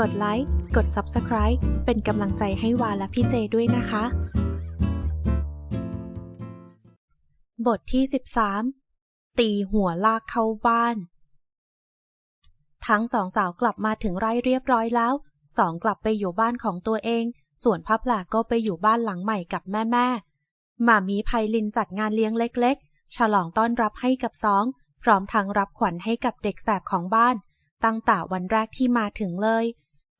กดไลค์ กด Subscribe เป็นกำลังใจให้วาและพี่เจด้วยนะคะ บทที่ 13 ตีหัวลากเข้าบ้าน ทั้งสองสาวกลับมาถึงไร่เรียบร้อยแล้ว สองกลับไปอยู่บ้านของตัวเอง ส่วนพับหลาก็ไปอยู่บ้านหลังใหม่กับแม่แม่หมามีไพลินจัดงานเลี้ยงเล็ก ๆ ฉลองต้อนรับให้กับสอง พร้อมทั้งรับขวัญให้กับเด็กแสบของบ้าน ตั้งแต่วันแรกที่มาถึงเลย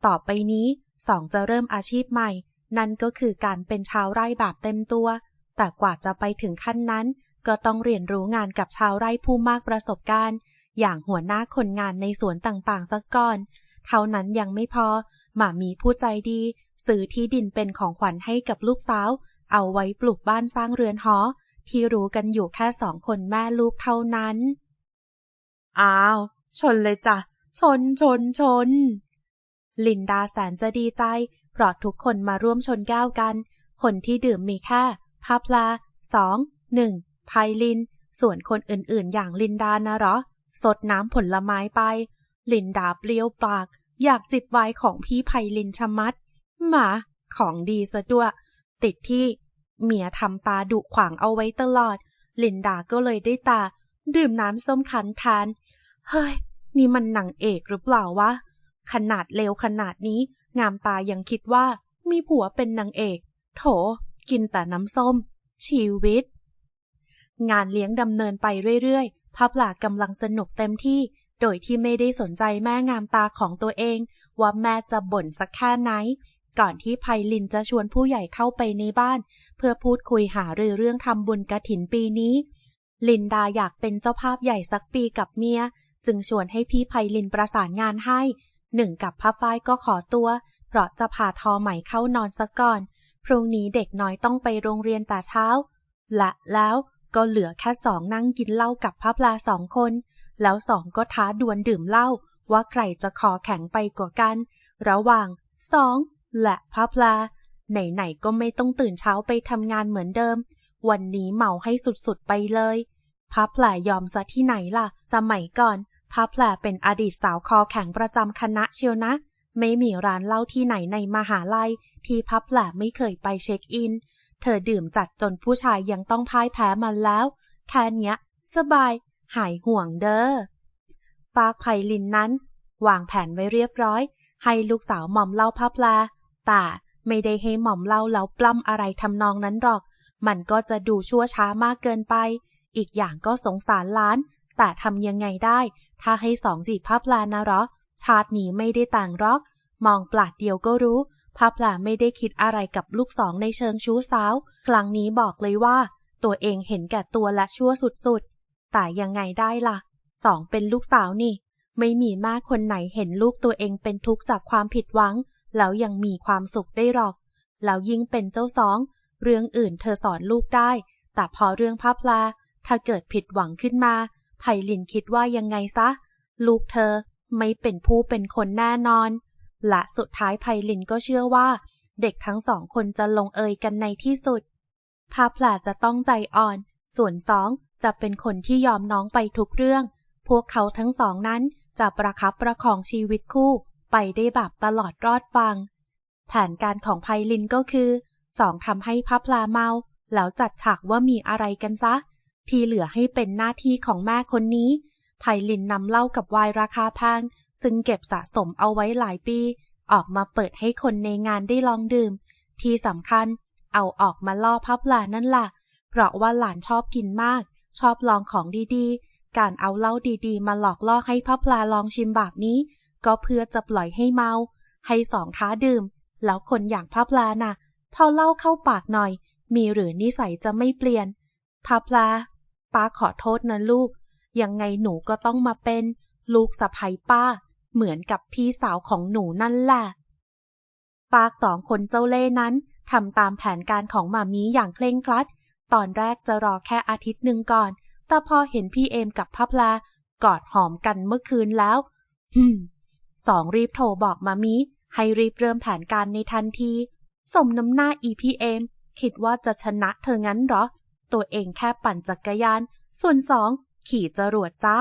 ต่อไปนี้สองจะเริ่มอาชีพใหม่ นั่นก็คือการเป็นชาวไร่แบบเต็มตัว แต่กว่าจะไปถึงขั้นนั้น ก็ต้องเรียนรู้งานกับชาวไร่ผู้มากประสบการณ์ อย่างหัวหน้าคนงานในสวนต่างๆสักก่อน เท่านั้นยังไม่พอ หมามีผู้ใจดี ซื้อที่ดินเป็นของขวัญให้กับลูกสาว เอาไว้ปลูกบ้านสร้างเรือนหอ ที่รู้กันอยู่แค่สองคนแม่ลูกเท่านั้น อ้าว ชนเลยจ้ะ ชนชนชน ลินดาแสนจะดีใจ เพราะทุกคนมาร่วมชนแก้วกัน คนที่ดื่มมีแค่พาพลาสองหนึ่งไพลิน ส่วนคนอื่นๆ อย่างลินดานะเหรอ สดน้ำผลไม้ไป ลินดาเปรี้ยวปาก อยากจิบไวน์ของพี่ไพลินชะมัด หมา ของดีซะด้วยติดที่ เมียทำตาดุขวางเอาไว้ตลอด ลินดาก็เลยได้ตา ดื่มน้ำส้มคั้นทาน เฮ้ย นี่มันหนังเอกหรือเปล่าวะ ขนาดเลวขนาดนี้ งามตายังคิดว่ามีผัวเป็นนางเอก โถ กินแต่น้ำส้ม ชีวิต งานเลี้ยงดำเนินไปเรื่อยๆพับหลากำลังสนุกเต็มที่ โดยที่ไม่ได้สนใจแม่งามตาของตัวเอง ว่าแม่จะบ่นสักแค่ไหน ก่อนที่ไพลินจะชวนผู้ใหญ่เข้าไปในบ้าน เพื่อพูดคุยหารือเรื่องทำบุญกระถินปีนี้ ลินดาอยากเป็นเจ้าภาพใหญ่สักปีกับเมีย จึงชวนให้พี่ไพลินประสานงานให้ หนึ่งกับพับฝ้ายก็ขอตัว เพราะจะพาทอใหม่เข้านอนซะก่อน พรุ่งนี้เด็กน้อยต้องไปโรงเรียนแต่เช้าและแล้วก็เหลือแค่สองนั่งกินเหล้ากับพับลาสองคน แล้วสองก็ท้าดวลดื่มเหล้าว่าใครจะคอแข็งไปกว่ากัน ระหว่างสองและพับลา ไหนๆก็ไม่ต้องตื่นเช้าไปทำงานเหมือนเดิม วันนี้เมาให้สุดๆไปเลยพับแผลยอมซะที่ไหนล่ะ สมัยก่อน พับแผลเป็นอดีตสาวคอแข็งประจำคณะเชียวนะ ไม่มีร้านเหล้าที่ไหนในมหาลัย ที่พับแผลไม่เคยไปเช็คอิน เธอดื่มจัดจนผู้ชายยังต้องพ่ายแพ้มันแล้ว แค่เนี้ย สบาย หายห่วงเด้อปากไผ่ลินนั้น วางแผนไว้เรียบร้อย ให้ลูกสาวหม่อมเล่าพับแลแต่ไม่ได้ให้หม่อมเล่าแล้วปล้ำอะไรทำนองนั้นหรอก มันก็จะดูชั่วช้ามากเกินไป อีกอย่างก็สงสารล้าน แต่ทำยังไงได้ ถ้าให้สองจีบพับลานะหรอ ชาตินี้ไม่ได้ต่างหรอก มองปลาดเดียวก็รู้พับลาไม่ได้คิดอะไรกับลูกสองในเชิงชู้สาว ครั้งนี้บอกเลยว่า ตัวเองเห็นแก่ตัวและชั่วสุดๆ แต่ยังไงได้ล่ะ สองเป็นลูกสาวนี่ ไม่มีแม่คนไหนเห็นลูกตัวเองเป็นทุกข์จากความผิดหวัง แล้วยังมีความสุขได้หรอก แล้วยิ่งเป็นเจ้าสอง เรื่องอื่นเธอสอนลูกได้ แต่พอเรื่องพับลาถ้าเกิดผิดหวังขึ้นมา ไผ่ลินคิดว่ายังไงซะ ลูกเธอไม่เป็นผู้เป็นคนแน่นอน และสุดท้ายไผ่ลินก็เชื่อว่า เด็กทั้งสองคนจะลงเอยกันในที่สุดพาพลาจะต้องใจอ่อน ส่วนสองจะเป็นคนที่ยอมน้องไปทุกเรื่อง พวกเขาทั้งสองนั้นจะประคับประคองชีวิตคู่ ไปได้แบบตลอดรอดฟัง แผนการของไพลินก็คือสองทำให้พับลาเมา แล้วจัดฉากว่ามีอะไรกันซะ ที่เหลือให้เป็นหน้าที่ของแม่คนนี้ไพลินนำเหล้ากับไวน์ราคาแพงซึ่งเก็บสะสมเอาไว้หลายปี ออกมาเปิดให้คนในงานได้ลองดื่ม ที่สำคัญ เอาออกมาล่อพับลานั่นล่ะ เพราะว่าหลานชอบกินมาก ชอบลองของดีๆ การเอาเหล้าดีๆ มาหลอกล่อให้พับลาลองชิมแบบนี้ ก็เพื่อจะปล่อยให้เมา ให้สองท้าดื่ม แล้วคนอย่างพับลาน่ะพอเล่าเข้าปากหน่อย มีหรือนิสัยจะไม่เปลี่ยนพับลา ป้าขอโทษนะลูก ยังไงหนูก็ต้องมาเป็น ลูกสะใภ้ป้า เหมือนกับพี่สาวของหนูนั่นแหละ ปากสองคนเจ้าเล่นั้นทำตามแผนการของหมามีอย่างเคร่งครัด ตอนแรกจะรอแค่อาทิตย์หนึ่งก่อน แต่พอเห็นพี่เอมกับพับลากอดหอมกันเมื่อคืนแล้วฮึมสองรีบโทรบอกมามีให้รีบเริ่มแผนการในทันที สมน้ำหน้าอีพีเอมคิดว่าจะชนะเธองั้นหรอ ตัวเองแค่ปั่นจักรยาน ส่วนสองขี่จรวดจ้า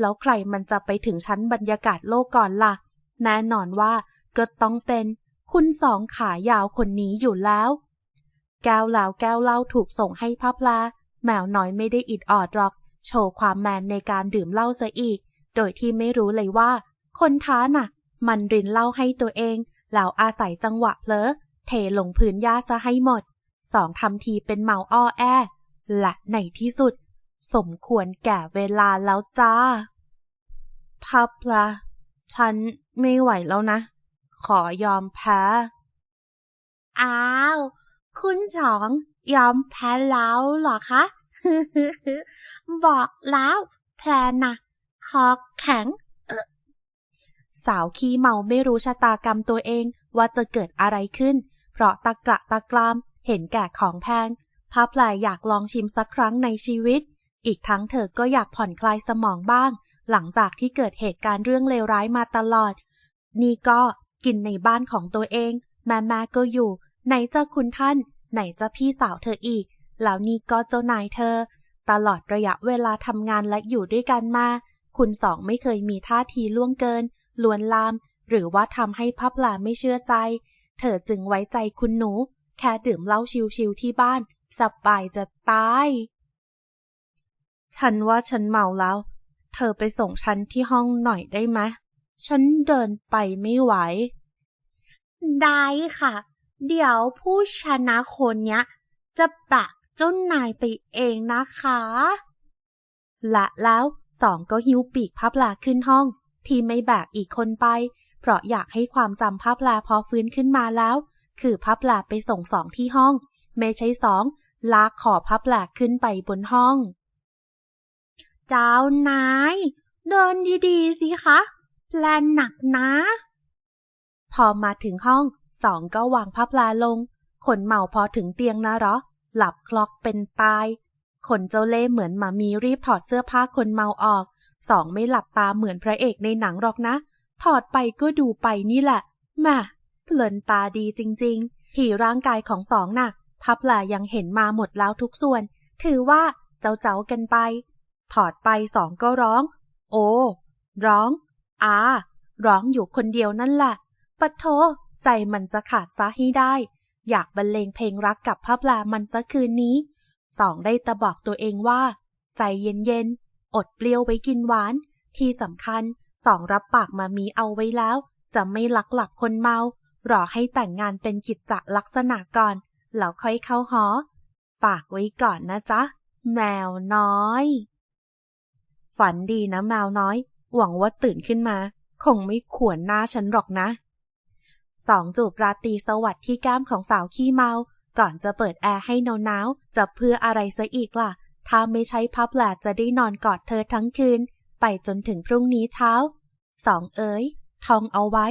แล้วใครมันจะไปถึงชั้นบรรยากาศโลกก่อนล่ะ แน่นอนว่าก็ต้องเป็นคุณสองขายาวคนนี้อยู่แล้ว แก้วเหล้าแก้วเหล้าถูกส่งให้พับลา แมวน้อยไม่ได้อิดออดหรอก โชว์ความแมนในการดื่มเหล้าซะอีก โดยที่ไม่รู้เลยว่า คนท้าน่ะ มันรินเหล้าให้ตัวเองแล้วอาศัยจังหวะเพลอเทลงพื้นหญ้าซะให้หมด สองทำทีเป็นเมาอ้อแอ และในที่สุด สมควรแก่เวลาแล้วจ้า พับละฉันไม่ไหวแล้วนะ ขอยอมแพ้ อ้าว คุณสองยอมแพ้แล้วเหรอคะ บอกแล้วแพลนนะคอแข็งสาวขี้เมาไม่รู้ชะตากรรมตัวเองว่าจะเกิดอะไรขึ้น เพราะตะกระตะกรามเห็นแก่ของแพง พาพลอยากลองชิมสักครั้งในชีวิต อีกทั้งเธอก็อยากผ่อนคลายสมองบ้าง หลังจากที่เกิดเหตุการณ์เรื่องเลวร้ายมาตลอด นี่ก็กินในบ้านของตัวเอง แม่แม่ก็อยู่ ไหนจะคุณท่าน ไหนจะพี่สาวเธออีก แล้วนี่ก็เจ้านายเธอ ตลอดระยะเวลาทำงานและอยู่ด้วยกันมา คุณสองไม่เคยมีท่าทีล่วงเกิน ลวนลาม หรือว่าทำให้พับลาไม่เชื่อใจ เธอจึงไว้ใจคุณหนู แค่ดื่มเหล้าชิวๆที่บ้าน สบายจะตาย ฉันว่าฉันเมาแล้ว เธอไปส่งฉันที่ห้องหน่อยได้ไหมฉันเดินไปไม่ไหว ได้ค่ะ เดี๋ยวผู้ชนะคนเนี้ย จะแบกเจ้านายไปเองนะคะและแล้วสองก็หิ้วปีกพับลาขึ้นห้อง ที่ไม่แบกอีกคนไป เพราะอยากให้ความจำพับลาพอฟื้นขึ้นมาแล้ว คือพับลาไปส่งสองที่ห้อง ไม่ใช่สอง ลากขอบพับหลาขึ้นไปบนห้อง เจ้านาย เดินดีๆ สิคะแพลนหนักนะ พอมาถึงห้องสองก็วางพับลาลง คนเมาพอถึงเตียงนะหรอ หลับคลอกเป็นตาย คนเจ้าเล่เหมือนหมามีรีบถอดเสื้อผ้าคนเมาออก สองไม่หลับตาเหมือนพระเอกในหนังหรอกนะ ถอดไปก็ดูไปนี่แหละแม่เพลินตาดีจริง ๆ ที่ร่างกายของสองน่ะ พับลายังเห็นมาหมดแล้วทุกส่วน ถือว่าเจ้าเจ้ากันไป ถอดไปสองก็ร้อง โอ้ร้อง อา ร้องอยู่คนเดียวนั่นแหละปะโทใจมันจะขาดซะให้ได้ อยากบรรเลงเพลงรักกับพับลามันซะคืนนี้ สองได้ตะบอกตัวเองว่า ใจเย็นๆ อดเปรี้ยวไว้กินหวาน ที่สำคัญสองรับปากมามีเอาไว้แล้ว จะไม่ลักหลับคนเมา รอให้แต่งงานเป็นกิจจลักษณะก่อน แล้วค่อยเข้าหอฝากไว้ก่อนนะจ๊ะ แมวน้อย ฝันดีนะแมวน้อย หวังว่าตื่นขึ้นมา คงไม่ขวนหน้าฉันหรอกนะ สองจูบราตรีสวัสดิ์ที่แก้มของสาวขี้เมา ก่อนจะเปิดแอร์ให้หนาวๆจะเพื่ออะไรซะอีกล่ะ ถ้าไม่ใช่พับแหลจะได้นอนกอดเธอทั้งคืน ไปจนถึงพรุ่งนี้เช้า สองเอ๋ยท่องเอาไว้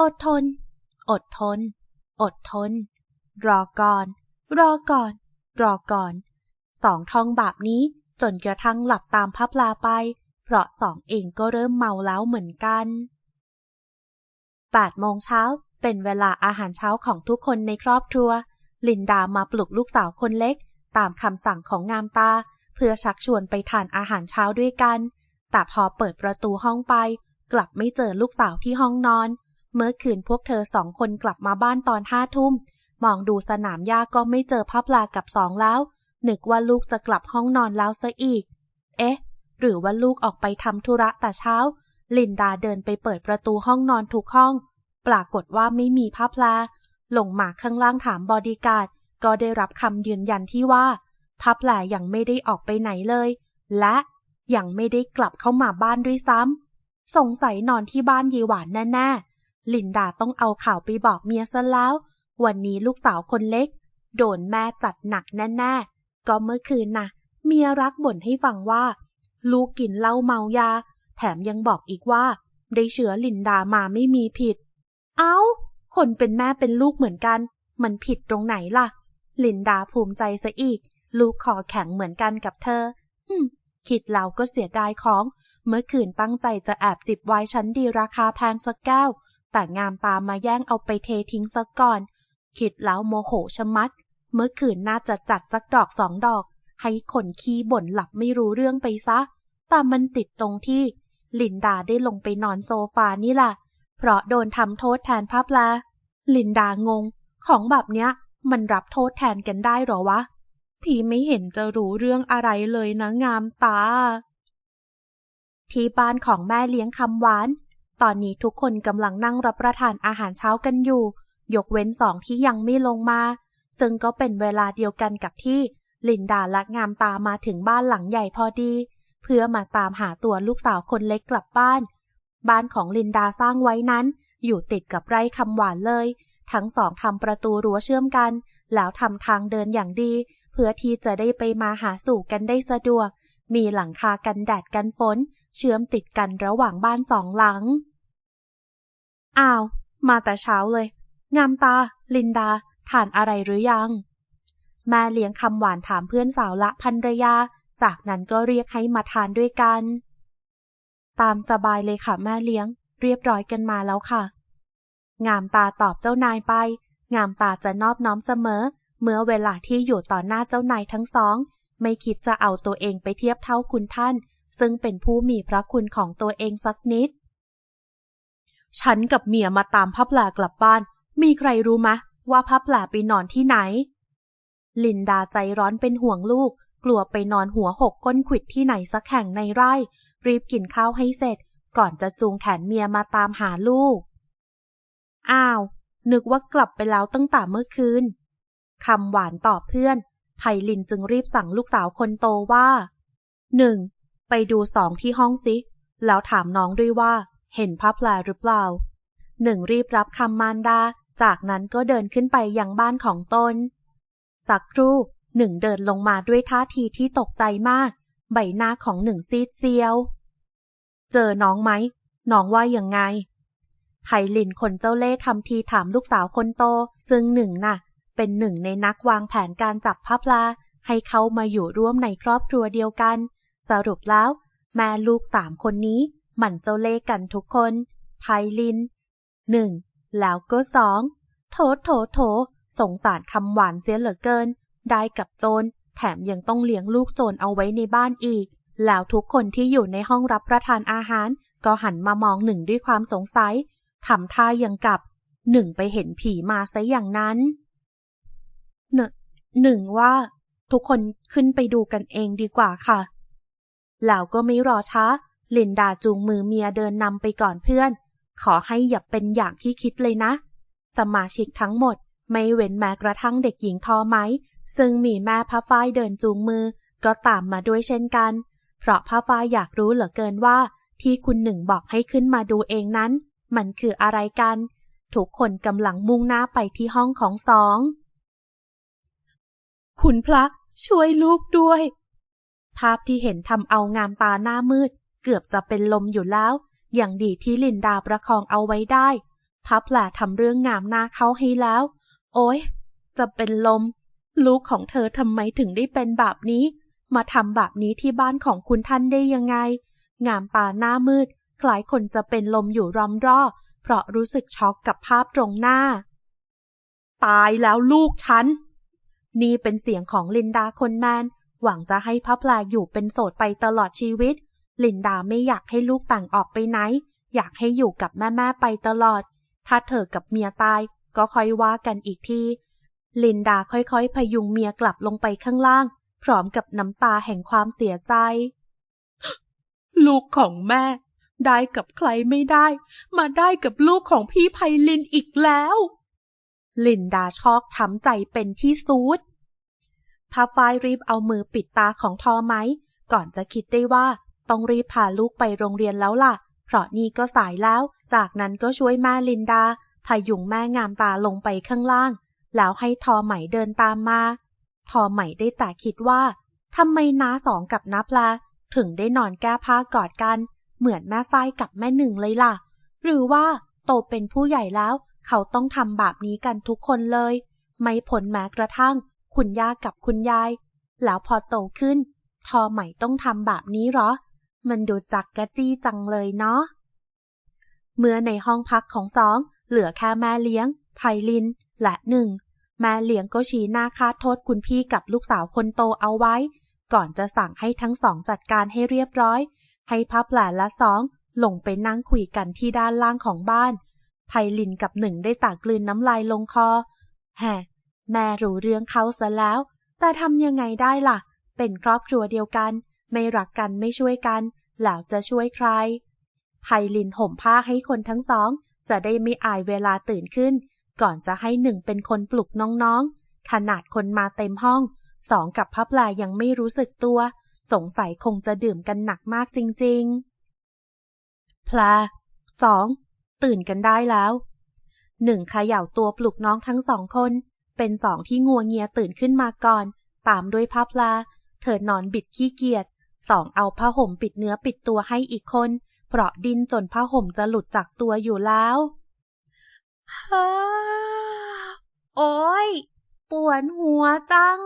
อดทน อดทน อดทน รอก่อน รอก่อน รอก่อน สองท่องแบบนี้จนกระทั่งหลับตามพับลาไป เพราะสองเองก็เริ่มเมาแล้วเหมือนกัน8โมงเช้าเป็นเวลาอาหารเช้าของทุกคนในครอบครัว ลินดามาปลุกลูกสาวคนเล็ก ตามคำสั่งของงามตา เพื่อชักชวนไปทานอาหารเช้าด้วยกัน แต่พอเปิดประตูห้องไป กลับไม่เจอลูกสาวที่ห้องนอน เมื่อคืนพวกเธอสองคนกลับมาบ้านตอนห้าทุ่ม มองดูสนามหญ้าก็ไม่เจอพับลากับสองแล้ว นึกว่าลูกจะกลับห้องนอนแล้วซะอีก เอ๊ะ หรือว่าลูกออกไปทำธุระแต่เช้า ลินดาเดินไปเปิดประตูห้องนอนทุกห้อง ปรากฏว่าไม่มีพับลาลงมาข้างล่างถามบอดี้การ์ดก็ได้รับคำยืนยันที่ว่าพับแหลยังไม่ได้ออกไปไหนเลย และยังไม่ได้กลับเข้ามาบ้านด้วยซ้ำสงสัยนอนที่บ้านยีหวานแน่ๆลินดาต้องเอาข่าวไปบอกเมียซะแล้ว วันนี้ลูกสาวคนเล็ก โดนแม่จัดหนักแน่ๆ ก็เมื่อคืนน่ะ เมียรักบ่นให้ฟังว่า ลูกกินเหล้าเมายา แถมยังบอกอีกว่า ได้เชื้อลินดามาไม่มีผิด เอา้า คนเป็นแม่เป็นลูกเหมือนกัน มันผิดตรงไหนล่ะ ลินดาภูมิใจซะอีก ลูกคอแข็งเหมือนกันกับเธอฮึมคิดแล้วก็เสียดายของ เมื่อคืนตั้งใจจะแอบจิบไวน์ชั้นดีราคาแพงสักแก้ว แต่งามตามมาแย่งเอาไปเททิ้งสักก่อน คิดแล้วโมโหชะมัด เมื่อคืนน่าจะจัดสักดอกสองดอก ให้คนขี้บ่นหลับไม่รู้เรื่องไปซะ แต่มันติดตรงที่ ลินดาได้ลงไปนอนโซฟานี่แหละ เพราะโดนทำโทษแทนพับแลลินดางง ของแบบเนี้ย มันรับโทษแทนกันได้หรอวะ พี่ไม่เห็นจะรู้เรื่องอะไรเลยนะงามตา ที่บ้านของแม่เลี้ยงคำหวาน ตอนนี้ทุกคนกำลังนั่งรับประทานอาหารเช้ากันอยู่ ยกเว้นสองที่ยังไม่ลงมา ซึ่งก็เป็นเวลาเดียวกันกับที่ลินดาและงามตามาถึงบ้านหลังใหญ่พอดี เพื่อมาตามหาตัวลูกสาวคนเล็กกลับบ้าน บ้านของลินดาสร้างไว้นั้น อยู่ติดกับไร่คำหวานเลย ทั้งสองทำประตูรั้วเชื่อมกัน แล้วทำทางเดินอย่างดี เพื่อที่จะได้ไปมาหาสู่กันได้สะดวก มีหลังคากันแดดกันฝน เชื่อมติดกันระหว่างบ้านสองหลังอ้าว มาแต่เช้าเลย งามตา ลินดาทานอะไรหรือยัง แม่เลี้ยงคำหวานถามเพื่อนสาวละพันรยา จากนั้นก็เรียกให้มาทานด้วยกัน ตามสบายเลยค่ะแม่เลี้ยง เรียบร้อยกันมาแล้วค่ะ งามตาตอบเจ้านายไป งามตาจะนอบน้อมเสมอ เมื่อเวลาที่อยู่ต่อหน้าเจ้านายทั้งสอง ไม่คิดจะเอาตัวเองไปเทียบเท่าคุณท่าน ซึ่งเป็นผู้มีพระคุณของตัวเองสักนิดฉันกับเมียมาตามพับแหลกลับบ้าน มีใครรู้มะ ว่าพับแหลไปนอนที่ไหน ลินดาใจร้อนเป็นห่วงลูก กลัวไปนอนหัวหกก้นขิดที่ไหนสักแห่งในไร่ รีบกินข้าวให้เสร็จ ก่อนจะจูงแขนเมียมาตามหาลูก อ้าว นึกว่ากลับไปแล้วตั้งแต่เมื่อคืนคำหวานตอบเพื่อนไพลินจึงรีบสั่งลูกสาวคนโตว่าหนึ่งไปดูสองที่ห้องสิ แล้วถามน้องด้วยว่า เห็นพับแลหรือเปล่าหนึ่งรีบรับคำมารดา จากนั้นก็เดินขึ้นไปยังบ้านของตน สักครู่หนึ่งเดินลงมาด้วยท่าทีที่ตกใจมาก ใบหน้าของหนึ่งซีดเซียว เจอน้องไหม น้องว่ายังไงไพลินคนเจ้าเล่ห์ทำทีถามลูกสาวคนโต ซึ่งหนึ่งน่ะ เป็นหนึ่งในนักวางแผนการจับพับลา ให้เขามาอยู่ร่วมในครอบครัวเดียวกัน สรุปแล้ว แม่ลูกสามคนนี้ หมั่นเจ้าเล่ห์กันทุกคนไพลินหนึ่ง แล้วก็สองโถโถโถ สงสารคำหวานเสียเหลือเกิน ได้กับโจร แถมยังต้องเลี้ยงลูกโจรเอาไว้ในบ้านอีก แล้วทุกคนที่อยู่ในห้องรับประทานอาหาร ก็หันมามองหนึ่งด้วยความสงสัยทำท่ายังกับ หนึ่งไปเห็นผีมาซะอย่างนั้นหนึ่งหนึ่งว่า ทุกคนขึ้นไปดูกันเองดีกว่าค่ะแล้วก็ไม่รอช้าลินดาจูงมือเมียเดินนำไปก่อนเพื่อน ขอให้อย่าเป็นอย่างที่คิดเลยนะ สมาชิกทั้งหมด ไม่เว้นแม้กระทั่งเด็กหญิงทอไหมซึ่งมีแม่พระฝ้ายเดินจูงมือ ก็ตามมาด้วยเช่นกัน เพราะพระฝ้ายอยากรู้เหลือเกินว่า ที่คุณหนึ่งบอกให้ขึ้นมาดูเองนั้น มันคืออะไรกัน ทุกคนกำลังมุ่งหน้าไปที่ห้องของสอง คุณพระช่วยลูกด้วย ภาพที่เห็นทำเอางามตาหน้ามืด เกือบจะเป็นลมอยู่แล้ว อย่างดีที่ลินดาประคองเอาไว้ได้ พับแหละทำเรื่องงามหน้าเขาให้แล้ว โอ้ยจะเป็นลม ลูกของเธอทำไมถึงได้เป็นแบบนี้ มาทำแบบนี้ที่บ้านของคุณท่านได้ยังไง งามตาหน้ามืด คล้ายคนจะเป็นลมอยู่รอมรอเพราะรู้สึกช็อกกับภาพตรงหน้า ตายแล้วลูกฉัน นี่เป็นเสียงของลินดาคนแมนหวังจะให้พับลาอยู่เป็นโสดไปตลอดชีวิต ลินดาไม่อยากให้ลูกต่างออกไปไหน อยากให้อยู่กับแม่ๆไปตลอด ถ้าเธอกับเมียตาย ก็ค่อยว่ากันอีกทีลินดาค่อยๆ พยุงเมียกลับลงไปข้างล่าง พร้อมกับน้ำตาแห่งความเสียใจ ลูกของแม่ ได้กับใครไม่ได้ มาได้กับลูกของพี่ไพลินอีกแล้ว ลินดาชอกช้ำใจเป็นที่สุดพาฝ้ายรีบเอามือปิดตาของทอไหมก่อนจะคิดได้ว่า ต้องรีบพาลูกไปโรงเรียนแล้วล่ะ เพราะนี่ก็สายแล้ว จากนั้นก็ช่วยแม่ลินดาพายุงแม่งามตาลงไปข้างล่าง แล้วให้ทอไหมเดินตามมา ทอไหมได้แต่คิดว่าทำไมน้าสองกับน้าปลา ถึงได้นอนแก้ผ้ากอดกัน เหมือนแม่ฝ้ายกับแม่หนึ่งเลยล่ะ หรือว่าโตเป็นผู้ใหญ่แล้ว เขาต้องทำแบบนี้กันทุกคนเลย ไม่ผลแม้กระทั่ง คุณย่ากับคุณยาย แล้วพอโตขึ้น ทอใหม่ต้องทำแบบนี้หรอ มันดูจักกะจี้จังเลยเนาะ เมื่อในห้องพักของสอง เหลือแค่แม่เลี้ยง ไพลิน และหนึ่ง แม่เลี้ยงก็ชี้หน้าคาดโทษคุณพี่กับลูกสาวคนโตเอาไว้ ก่อนจะสั่งให้ทั้งสองจัดการให้เรียบร้อย ให้พับแหลและสองลงไปนั่งคุยกันที่ด้านล่างของบ้าน ไพลินกับหนึ่งได้ตากกลืนน้ำลายลงคอ แฮ่แม่รู้เรื่องเขาซะแล้ว แต่ทำยังไงได้ล่ะ เป็นครอบครัวเดียวกัน ไม่รักกันไม่ช่วยกัน แล้วจะช่วยใครไพลินห่มผ้าให้คนทั้งสอง จะได้ไม่อายเวลาตื่นขึ้น ก่อนจะให้หนึ่งเป็นคนปลุกน้องๆ ขนาดคนมาเต็มห้อง สองกับพับลายังไม่รู้สึกตัว สงสัยคงจะดื่มกันหนักมากจริงๆ พลาสองตื่นกันได้แล้วหนึ่งเขย่าตัวปลุกน้องทั้งสองคน เป็นสองที่งัวเงียตื่นขึ้นมาก่อน ตามด้วยพับลา เธอนอนบิดขี้เกียจ สองเอาผ้าห่มปิดเนื้อปิดตัวให้อีกคน เพราะดิ้นจนผ้าห่มจะหลุดจากตัวอยู่แล้วฮ่าโอ้ย ปวดหัวจัง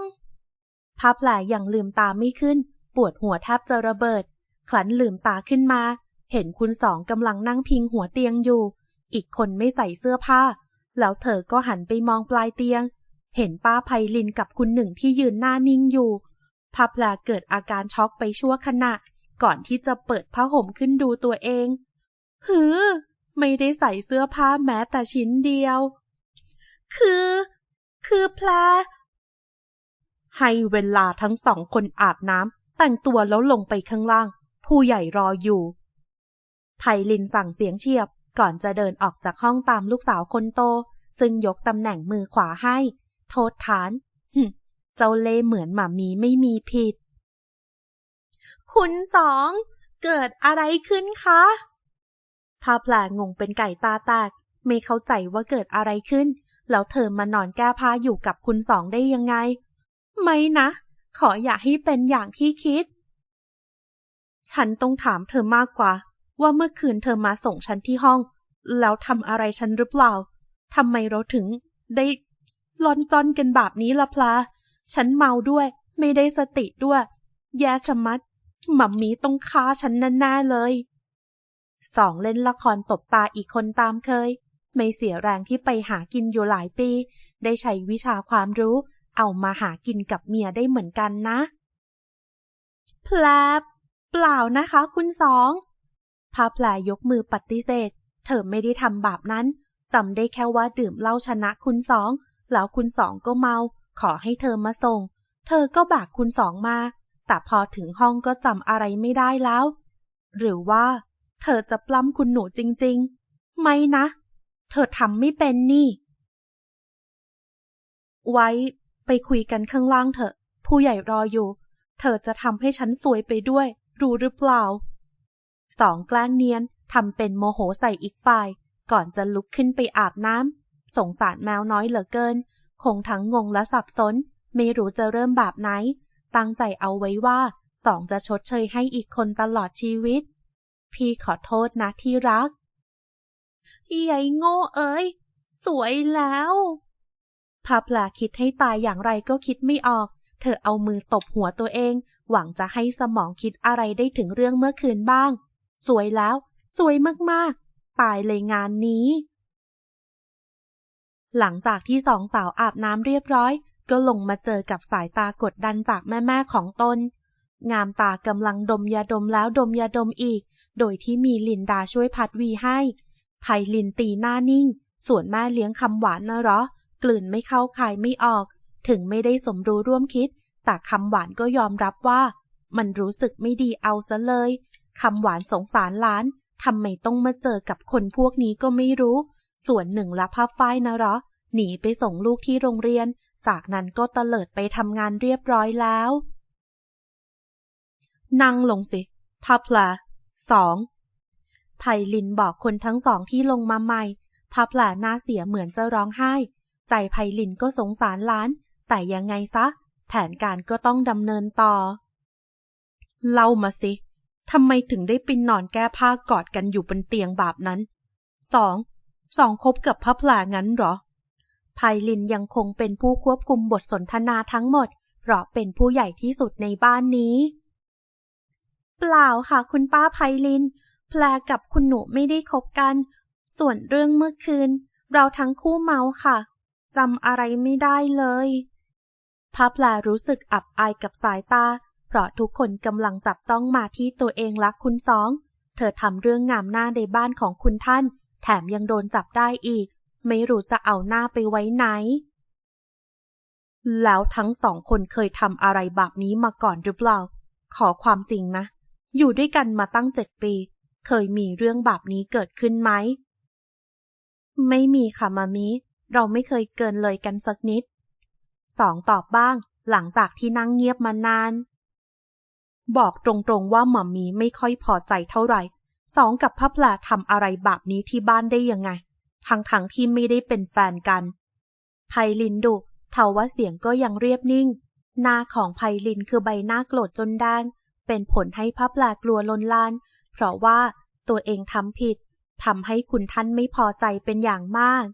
พับแผลยังลืมตาไม่ขึ้น ปวดหัวแทบจะระเบิด ขลันลืมตาขึ้นมา เห็นคุณสองกำลังนั่งพิงหัวเตียงอยู่ อีกคนไม่ใส่เสื้อผ้า แล้วเธอก็หันไปมองปลายเตียง เห็นป้าไพลินกับคุณหนึ่งที่ยืนหน้านิ่งอยู่ พับแผลเกิดอาการช็อกไปชั่วขณะ ก่อนที่จะเปิดผ้าห่มขึ้นดูตัวเอง หือ ไม่ได้ใส่เสื้อผ้าแม้แต่ชิ้นเดียว คือ คือแพลให้เวลาทั้งสองคนอาบน้ำแต่งตัวแล้วลงไปข้างล่าง ผู้ใหญ่รออยู่ไพลินสั่งเสียงเฉียบก่อนจะเดินออกจากห้องตามลูกสาวคนโต ซึ่งยกตำแหน่งมือขวาให้ โทษฐาน เจ้าเล่เหมือนหมามีไม่มีผิด คุณสอง เกิดอะไรขึ้นคะพาแผลงงเป็นไก่ตาแตกไม่เข้าใจว่าเกิดอะไรขึ้น แล้วเธอมานอนแก้ผ้าอยู่กับคุณสองได้ยังไง ไม่นะ ขออย่าให้เป็นอย่างที่คิด ฉันต้องถามเธอมากกว่า ว่าเมื่อคืนเธอมาส่งฉันที่ห้อง แล้วทำอะไรฉันหรือเปล่าทำไมเราถึงได้ลอนจอนกันแบบนี้ล่ะพลา ฉันเมาด้วย ไม่ได้สติด้วย แย่ชะมัดหมัมมีต้องฆ่าฉันแน่ๆเลยสองเล่นละครตบตาอีกคนตามเคย ไม่เสียแรงที่ไปหากินอยู่หลายปี ได้ใช้วิชาความรู้ เอามาหากินกับเมียได้เหมือนกันนะแพลเปล่านะคะ คุณสองพาแผลยกมือปฏิเสธ เธอไม่ได้ทำบาปนั้นจำได้แค่ว่าดื่มเหล้าชนะคุณสองแล้วคุณสองก็เมา ขอให้เธอมาส่ง เธอก็บากคุณสองมา แต่พอถึงห้องก็จำอะไรไม่ได้แล้ว หรือว่า เธอจะปล้ำคุณหนูจริง ๆ ไม่นะ เธอทำไม่เป็นนี่ ไว้ ไปคุยกันข้างล่างเถอะ ผู้ใหญ่รออยู่ เธอจะทำให้ฉันสวยไปด้วย รู้หรือเปล่า สองแกล้งเนียนทำเป็นโมโหใส่อีกฝ่าย ก่อนจะลุกขึ้นไปอาบน้ำสงสารแมวน้อยเหลือเกิน คงทั้งงงและสับสน ไม่รู้จะเริ่มแบบไหน ตั้งใจเอาไว้ว่าสองจะชดเชยให้อีกคนตลอดชีวิต พี่ขอโทษนะที่รักยายโง่เอ้ย สวยแล้วพาพลาคิดให้ตายอย่างไรก็คิดไม่ออก เธอเอามือตบหัวตัวเอง หวังจะให้สมองคิดอะไรได้ถึงเรื่องเมื่อคืนบ้าง สวยแล้ว สวยมากๆ ตายเลยงานนี้ หลังจากที่สองสาวอาบน้ำเรียบร้อย ก็ลงมาเจอกับสายตากดดันจากแม่ๆของตน งามตากำลังดมยาดมแล้วดมยาดมอีก โดยที่มีลินดาช่วยพัดวีให้ไพลินตีหน้านิ่ง ส่วนแม่เลี้ยงคำหวานนะหรอกลืนไม่เข้าคายไม่ออก ถึงไม่ได้สมรู้ร่วมคิด แต่คำหวานก็ยอมรับว่า มันรู้สึกไม่ดีเอาซะเลยคำหวานสงสารล้านทำไมต้องมาเจอกับคนพวกนี้ก็ไม่รู้ ส่วนหนึ่งละภาพฝ้ายนะหรอ หนีไปส่งลูกที่โรงเรียน จากนั้นก็เตลิดไปทำงานเรียบร้อยแล้ว นั่งลงสิพับละสองไพลินบอกคนทั้งสองที่ลงมาใหม่พับลาหน้าเสียเหมือนจะร้องไห้ ใจไพลินก็สงสารล้าน แต่ยังไงซะ แผนการก็ต้องดำเนินต่อ เล่ามาสิทำไมถึงได้ปินนอนแก้ผ้ากอดกันอยู่บนเตียงแบบนั้นสอง สองคบกับพับหลางั้นหรอไพลินยังคงเป็นผู้ควบคุมบทสนทนาทั้งหมด เพราะเป็นผู้ใหญ่ที่สุดในบ้านนี้ เปล่าค่ะคุณป้าไพลิน แพรกับคุณหนูไม่ได้คบกัน ส่วนเรื่องเมื่อคืน เราทั้งคู่เมาค่ะจำอะไรไม่ได้เลยพระแพรรู้สึกอับอายกับสายตา เพราะทุกคนกำลังจับจ้องมาที่ตัวเองและคุณสอง เธอทำเรื่องงามหน้าในบ้านของคุณท่าน แถมยังโดนจับได้อีก ไม่รู้จะเอาหน้าไปไว้ไหน แล้วทั้งสองคนเคยทำอะไรแบบนี้มาก่อนหรือเปล่า ขอความจริงนะ อยู่ด้วยกันมาตั้งเจ็ดปี เคยมีเรื่องแบบนี้เกิดขึ้นไหม ไม่มีค่ะมามิ เราไม่เคยเกินเลยกันสักนิด สองตอบบ้าง หลังจากที่นั่งเงียบมานานบอกตรงๆว่าหมอมีไม่ค่อยพอใจเท่าไหร่ สองกับพับแปลทำอะไรแบบนี้ที่บ้านได้ยังไง ทั้งๆทที่ไม่ได้เป็นแฟนกัน ไพลินดุเทว่าเสียงก็ยังเรียบนิ่ง หน้าของไพลินคือใบหน้าโกรธจนแดง เป็นผลให้พับแปลกลัวลนลาน เพราะว่าตัวเองทำผิดทำให้คุณท่านไม่พอใจเป็นอย่างมาก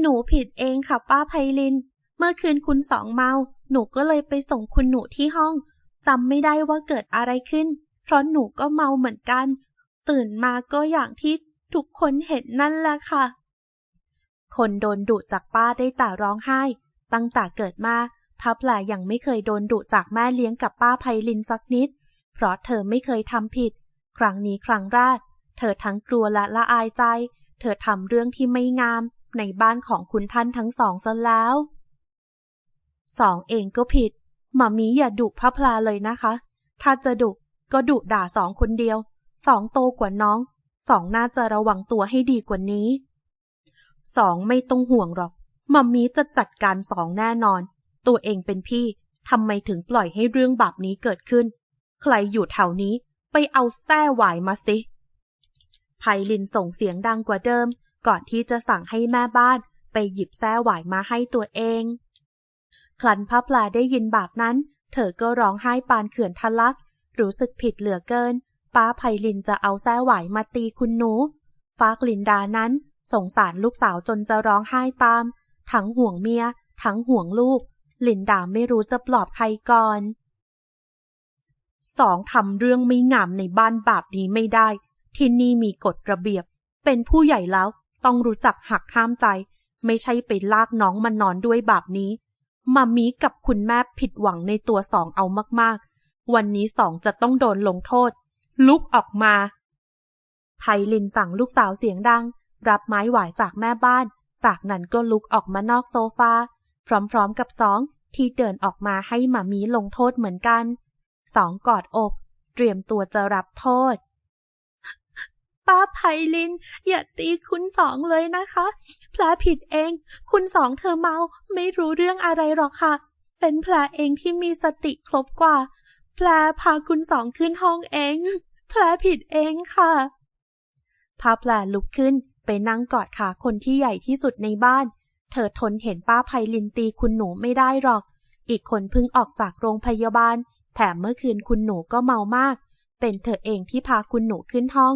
หนูผิดเองค่ะป้าไพลิน เมื่อคืนคุณสองเมา หนูก็เลยไปส่งคุณหนูที่ห้องจำไม่ได้ว่าเกิดอะไรขึ้น เพราะหนูก็เมาเหมือนกัน ตื่นมาก็อย่างที่ทุกคนเห็นนั่นแหละค่ะ คนโดนดุจากป้าได้แต่ร้องไห้ ตั้งแต่เกิดมาพับแหลยังไม่เคยโดนดุจากแม่เลี้ยงกับป้าไพลินสักนิด เพราะเธอไม่เคยทำผิด ครั้งนี้ครั้งแรก เธอทั้งกลัวและละอายใจ เธอทำเรื่องที่ไม่งาม ในบ้านของคุณท่านทั้งสองซะแล้วสองเองก็ผิดหมามีอย่าดุพระพลาเลยนะคะ ถ้าจะดุ ก็ดุด่าสองคนเดียว สองโตกว่าน้อง สองน่าจะระวังตัวให้ดีกว่านี้ สองไม่ต้องห่วงหรอก มัมมี่จะจัดการสองแน่นอน ตัวเองเป็นพี่ทำไมถึงปล่อยให้เรื่องแบบนี้เกิดขึ้น ใครอยู่แถวนี้ไปเอาแส้หวายมาสิไพลินส่งเสียงดังกว่าเดิม ก่อนที่จะสั่งให้แม่บ้านไปหยิบแส้หวายมาให้ตัวเอง คลันพระปลาได้ยินแบบนั้น เธอก็ร้องไห้ปานเขื่อนทะลัก รู้สึกผิดเหลือเกิน ป้าไพลินจะเอาแส้หวมาตีคุณหนู ฟากลินดานั้น สงสารลูกสาวจนจะร้องไห้ตาม ทั้งห่วงเมีย ทั้งห่วงลูก ลินดาไม่รู้จะปลอบใครก่อนสองทำเรื่องไม่งามในบ้านแบบนี้ไม่ได้ ที่นี่มีกฎระเบียบ เป็นผู้ใหญ่แล้วต้องรู้จักหักห้ามใจ ไม่ใช่ไปลากน้องมานอนด้วยแบบนี้มามีกับคุณแม่ผิดหวังในตัวสองเอามากๆ วันนี้สองจะต้องโดนลงโทษ ลุกออกมา ไพลินสั่งลูกสาวเสียงดัง รับไม้หวายจากแม่บ้าน จากนั้นก็ลุกออกมานอกโซฟา พร้อมๆกับสองที่เดินออกมาให้หมามีลงโทษเหมือนกัน สองกอดอก เตรียมตัวจะรับโทษ ป้าไพลิน อย่าตีคุณสองเลยนะคะแผลผิดเอง คุณสองเธอเมา ไม่รู้เรื่องอะไรหรอกค่ะ เป็นแผลเองที่มีสติครบกว่า แผลพาคุณสองขึ้นห้องเองแผลผิดเองค่ะ พาแผลลุกขึ้นไปนั่งกอดขาคนที่ใหญ่ที่สุดในบ้าน เธอทนเห็นป้าไพลินตีคุณหนูไม่ได้หรอก อีกคนเพิ่งออกจากโรงพยาบาล แถมเมื่อคืนคุณหนูก็เมามาก เป็นเธอเองที่พาคุณหนูขึ้นห้อง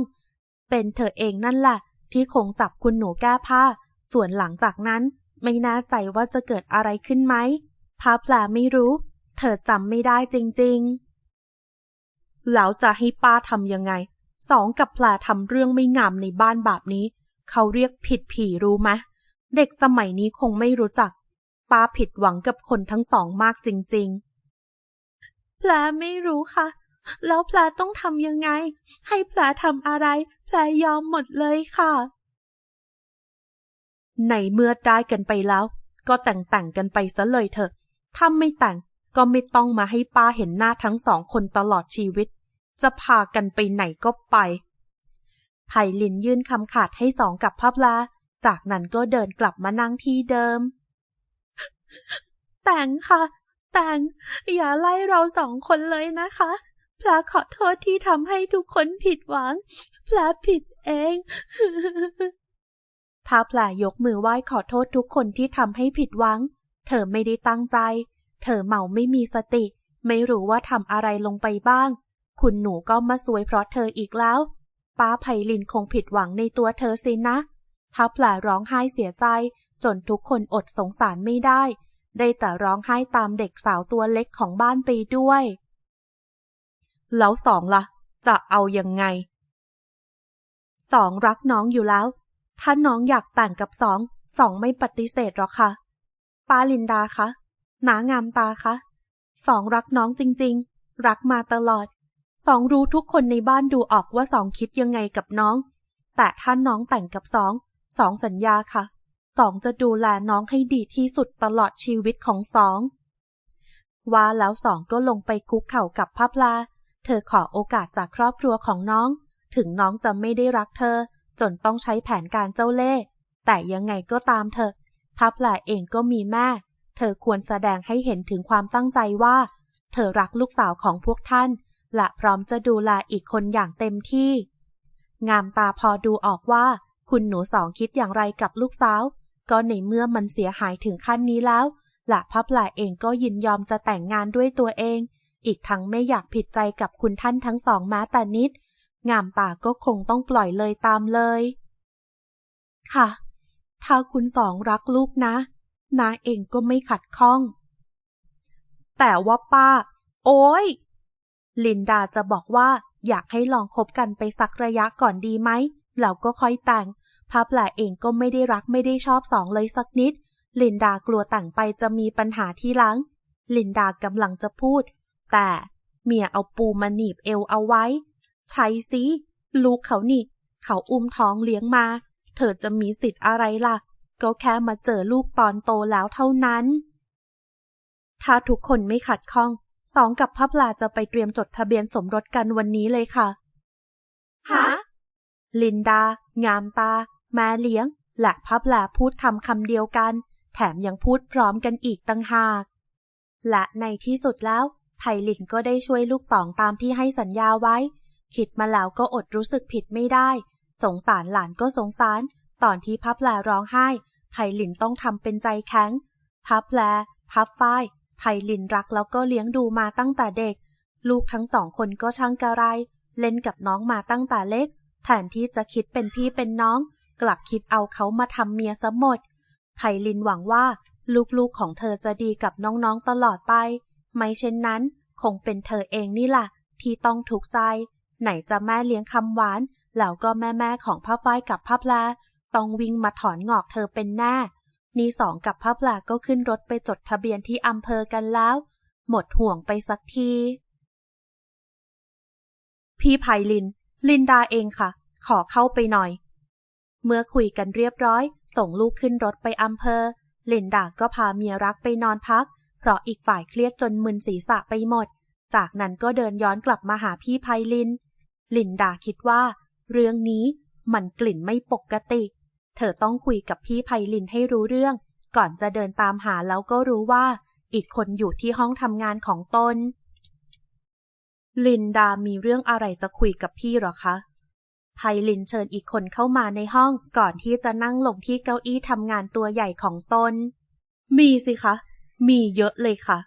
เป็นเธอเองนั่นแหละ ที่คงจับคุณหนูแก้ผ้า ส่วนหลังจากนั้น ไม่น่าใจว่าจะเกิดอะไรขึ้นไหมพาแผลไม่รู้ เธอจำไม่ได้จริง ๆ แล้วจะให้ป้าทำยังไง สองกับแผลทำเรื่องไม่งามในบ้านแบบนี้ เขาเรียกผิดผีรู้ไหมเด็กสมัยนี้คงไม่รู้จัก ป้าผิดหวังกับคนทั้งสองมากจริง ๆแผลไม่รู้ค่ะ แล้วแผลต้องทำยังไง ให้แผลทำอะไรแผลยอมหมดเลยค่ะในเมื่อได้กันไปแล้ว ก็แต่งแต่งกันไปซะเลยเถอะ ถ้าไม่แต่งก็ไม่ต้องมาให้ป้าเห็นหน้าทั้งสองคนตลอดชีวิต จะพากันไปไหนก็ไปไผ่ลินยื่นคำขาดให้สองกับพับลา จากนั้นก็เดินกลับมานั่งที่เดิม แต่งค่ะ แต่ง อย่าไล่เราสองคนเลยนะคะพลาขอโทษที่ทำให้ทุกคนผิดหวังพลาผิดเองพาพลายกมือไหว้ขอโทษทุกคนที่ทำให้ผิดหวัง เธอไม่ได้ตั้งใจ เธอเมาไม่มีสติ ไม่รู้ว่าทำอะไรลงไปบ้าง คุณหนูก็มาสวยเพราะเธออีกแล้ว ป้าไพลินคงผิดหวังในตัวเธอสินะพาพลาร้องไห้เสียใจ จนทุกคนอดสงสารไม่ได้ ได้แต่ร้องไห้ตามเด็กสาวตัวเล็กของบ้านไปด้วย แล้วสองละ่ะ จะเอายังไง สองรักน้องอยู่แล้ว ถ้าน้องอยากแต่งกับสอง สองไม่ปฏิเสธหรอกค่ะ ป้าลินดาคะนางามตาคะ สองรักน้องจริง ๆ รักมาตลอด สองรู้ทุกคนในบ้านดูออกว่าสองคิดยังไงกับน้อง แต่ถ้าน้องแต่งกับสอง สองสัญญาค่ะ สองจะดูแลน้องให้ดีที่สุดตลอดชีวิตของสอง ว่าแล้วสองก็ลงไปคุกเข่ากับพระพลา เธอขอโอกาสจากครอบครัวของน้อง ถึงน้องจะไม่ได้รักเธอ จนต้องใช้แผนการเจ้าเล่ห์แต่ยังไงก็ตามเธอพระพลาเองก็มีแม่ เธอควรแสดงให้เห็นถึงความตั้งใจว่า เธอรักลูกสาวของพวกท่าน และพร้อมจะดูแลอีกคนอย่างเต็มที่ งามตาพอดูออกว่า คุณหนูสองคิดอย่างไรกับลูกสาว ก็ในเมื่อมันเสียหายถึงขั้นนี้แล้ว และพับหลาเองก็ยินยอมจะแต่งงานด้วยตัวเอง อีกทั้งไม่อยากผิดใจกับคุณท่านทั้งสองแม้แต่นิด งามตาก็คงต้องปล่อยเลยตามเลย ค่ะ ถ้าคุณสองรักลูกนะนาเองก็ไม่ขัดข้อง แต่ว่าป้า โอ้ย ลินดาจะบอกว่าอยากให้ลองคบกันไปสักระยะก่อนดีไหมแล้วก็ค่อยแต่งพับแหลเองก็ไม่ได้รักไม่ได้ชอบสองเลยสักนิด ลินดากลัวแต่งไปจะมีปัญหาที่หลัง ลินดากำลังจะพูด แต่เมียเอาปูมาหนีบเอวเอาไว้ ใช่สิลูกเขานี่ เขาอุ้มท้องเลี้ยงมา เธอจะมีสิทธิ์อะไรล่ะ ก็แค่มาเจอลูกตอนโตแล้วเท่านั้น ถ้าทุกคนไม่ขัดข้อง สองกับพับลาจะไปเตรียมจดทะเบียนสมรสกันวันนี้เลยค่ะฮะลินดา งามตาแม่เลี้ยง และพับลาพูดคำคำเดียวกัน แถมยังพูดพร้อมกันอีกตั้งหาก และในที่สุดแล้วไพลินก็ได้ช่วยลูกสองตามที่ให้สัญญาไว้ คิดมาแล้วก็อดรู้สึกผิดไม่ได้ สงสารหลานก็สงสาร ตอนที่พับแลร้องไห้ไพลินต้องทำเป็นใจแข็ง พับแล พับฝ้าย ไพลินรักแล้วก็เลี้ยงดูมาตั้งแต่เด็ก ลูกทั้งสองคนก็ช่างกระไร เล่นกับน้องมาตั้งแต่เล็ก แทนที่จะคิดเป็นพี่เป็นน้อง กลับคิดเอาเขามาทำเมียซะหมด ไพลินหวังว่าลูกๆของเธอจะดีกับน้องๆตลอดไป ไม่เช่นนั้น คงเป็นเธอเองนี่ล่ะที่ต้องถูกใจ ไหนจะแม่เลี้ยงคำหวาน แล้วก็แม่แม่ของพ่อฝ้ายกับพ่อแพลต้องวิ่งมาถอนงอกเธอเป็นแน่ นี่สองกับพ่อแพลก็ขึ้นรถไปจดทะเบียนที่อำเภอกันแล้ว หมดห่วงไปสักที พี่ไพลิน ลินดาเองค่ะ ขอเข้าไปหน่อย เมื่อคุยกันเรียบร้อย ส่งลูกขึ้นรถไปอำเภอ ลินดาก็พาเมียรักไปนอนพัก เพราะอีกฝ่ายเครียดจนมึนศีรษะไปหมด จากนั้นก็เดินย้อนกลับมาหาพี่ไพลิน ลินดาคิดว่า เรื่องนี้มันกลิ่นไม่ปกติ เธอต้องคุยกับพี่ไพลินให้รู้เรื่อง ก่อนจะเดินตามหาแล้วก็รู้ว่า อีกคนอยู่ที่ห้องทำงานของตน ลินดามีเรื่องอะไรจะคุยกับพี่หรอคะไพลินเชิญอีกคนเข้ามาในห้องก่อนที่จะนั่งลงที่เก้าอี้ทำงานตัวใหญ่ของตน มีสิคะ มีเยอะเลยค่ะ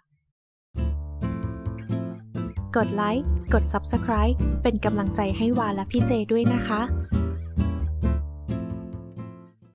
กดไลค์ กด Subscribe เป็นกำลังใจให้วาและพี่เจด้วยนะคะ